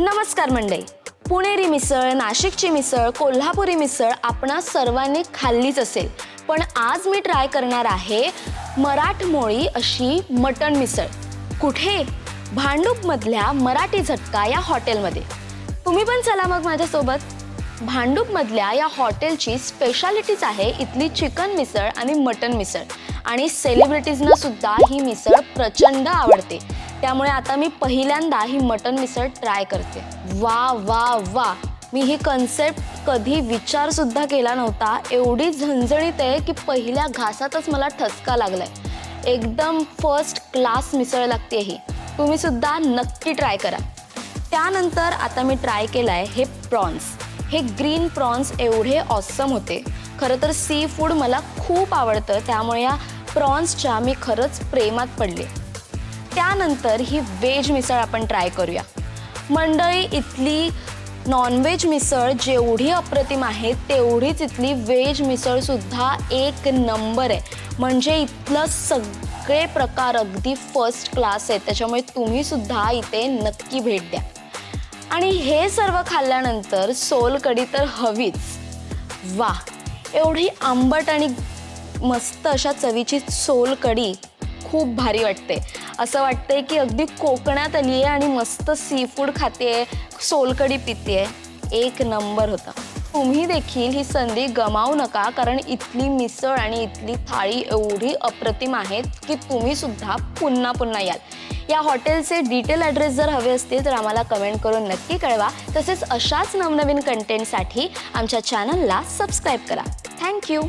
नमस्कार मंडळी. पुणेरी मिसळ नाशिकची मिसळ कोल्हापुरी मिसळ आपणा सर्वांनी खाल्लीच असेल. पण आज मी ट्राय करणार आहे मराठमोळी अशी मटण मिसळ. कुठे? भांडूपमधल्या मराठी झटका या हॉटेलमध्ये. तुम्ही पण चला मग माझ्यासोबत. भांडूपमधल्या या हॉटेलची स्पेशालिटीच आहे इथली चिकन मिसळ आणि मटन मिसळ. आणि सेलिब्रिटीजना सुद्धा ही मिसळ प्रचंड आवडते. त्यामुळे आता मी पहिल्यांदा ही मटन मिसळ ट्राय करते. वा वा वा. मी ही कन्सेप्ट कधी विचारसुद्धा केला नव्हता. एवढी झणझणीत आहे की पहिल्या घासातच मला ठसका लागलाय. एकदम फर्स्ट क्लास मिसळ लागते ही. तुम्ही सुद्धा नक्की ट्राय करा. त्यानंतर आता मी ट्राय केलं आहे हे प्रॉन्स हे ग्रीन प्रॉन्स एवढे ऑसम होते. खरं तर सी फूड मला खूप आवडतं. त्यामुळे या प्रॉन्सच्या मी खरंच प्रेमात पडले. त्यानंतर ही व्हेज मिसळ आपण ट्राय करूया. मंडळी इथली नॉनव्हेज मिसळ जेवढी अप्रतिम आहे तेवढीच इथली व्हेज मिसळसुद्धा एक नंबर आहे. म्हणजे इथलं सगळे प्रकार अगदी फर्स्ट क्लास आहेत. त्याच्यामुळे तुम्हीसुद्धा इथे नक्की भेट द्या. आणि हे सर्व खाल्ल्यानंतर सोलकढी तर हवीच. वा एवढी आंबट आणि मस्त अशा चवीची सोलकढी खूप भारी वाटते. असं वाटतंय की अगदी कोकणात आली आहे आणि मस्त सी फूड खाते सोलकढी पिते एक नंबर होता. तुम्ही देखील ही संधी गमावू नका कारण इथली मिसळ आणि इथली थाळी एवढी अप्रतिम आहेत की तुम्ही सुद्धा पुन्हा पुन्हा याल. या हॉटेलचे डिटेल ॲड्रेस जर हवे असतील तर आम्हाला कमेंट करून नक्की कळवा. तसेच अशाच नवनवीन कंटेंटसाठी आमच्या चॅनलला सबस्क्राईब करा. थँक्यू